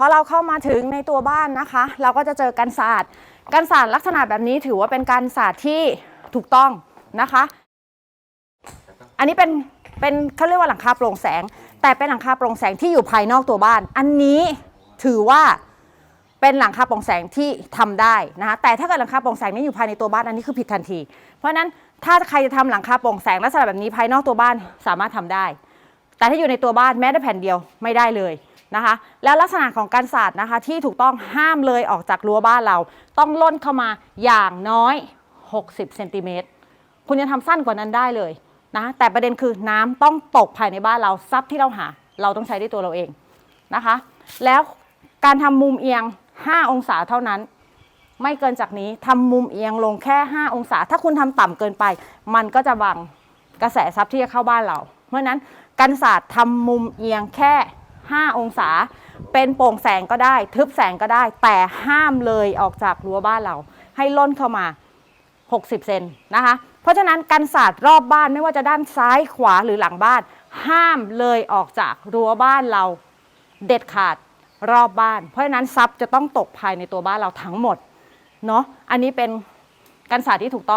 พอเราเข้ามาถึงในตัวบ้านนะคะ เราก็จะเจอกันศาสตร์กันศาสตร์ลักษณะแบบนี้ถือว่าเป็นการศาสตร์ที่ถูกต้องนะคะ อันนี้เป็นเป็นเขาเรียกว่าหลังคาโปร่งแสง แต่เป็นหลังคาโปร่งแสงที่อยู่ภายนอกตัวบ้าน อันนี้ถือว่าเป็นหลังคาโปร่งแสงที่ทำได้นะคะแต่ถ้าเกิดหลังคาโปร่งแสงนี้อยู่ภายในตัวบ้านอันนี้คือผิดทันที เพราะฉะนั้นถ้าใครจะทำหลังคาโปร่งแสงลักษณะแบบนี้ภายนอกตัวบ้านสามารถทำได้ แต่ถ้าอยู่ในตัวบ้านแม้แต่แผ่นเดียวไม่ได้เลย นะคะ แล้วลักษณะของการสาดนะคะที่ถูกต้องห้ามเลยออกจากรั้วบ้านเรา ต้องล่นเข้ามาอย่างน้อย 60เซนติเมตรคุณจะทำสั้นกว่านั้นได้เลยนะแต่ประเด็นคือน้ำต้องตกภายในบ้านเราทรัพย์ที่เราหา เราต้องใช้ด้วยตัวเราเองนะคะ แล้วการทำมุมเอียง 5 องศาเท่านั้น ไม่เกินจากนี้ทำมุมเอียงลงแค่ 5 องศา ถ้าคุณทำต่ำเกินไป มันก็จะบังกระแสทรัพย์ที่จะเข้าบ้านเรา เพราะนั้นกันศาสตร์ทำมุมเอียงแค่ 5 องศา เป็นโปร่งแสงก็ได้ ทึบแสงก็ได้ แต่ห้ามเลยออกจากรั้วบ้านเรา ให้ล่นเข้ามา 60 เซนนะคะ เพราะฉะนั้นกันศาสตร์รอบบ้านไม่ว่าจะด้านซ้ายขวาหรือหลังบ้าน ห้ามเลยออกจากรั้วบ้านเราเด็ดขาดรอบบ้าน เพราะฉะนั้นทรัพย์จะต้องตกภายในตัวบ้านเราทั้งหมดเนาะอันนี้เป็นกันศาสตร์ที่ถูกต้อง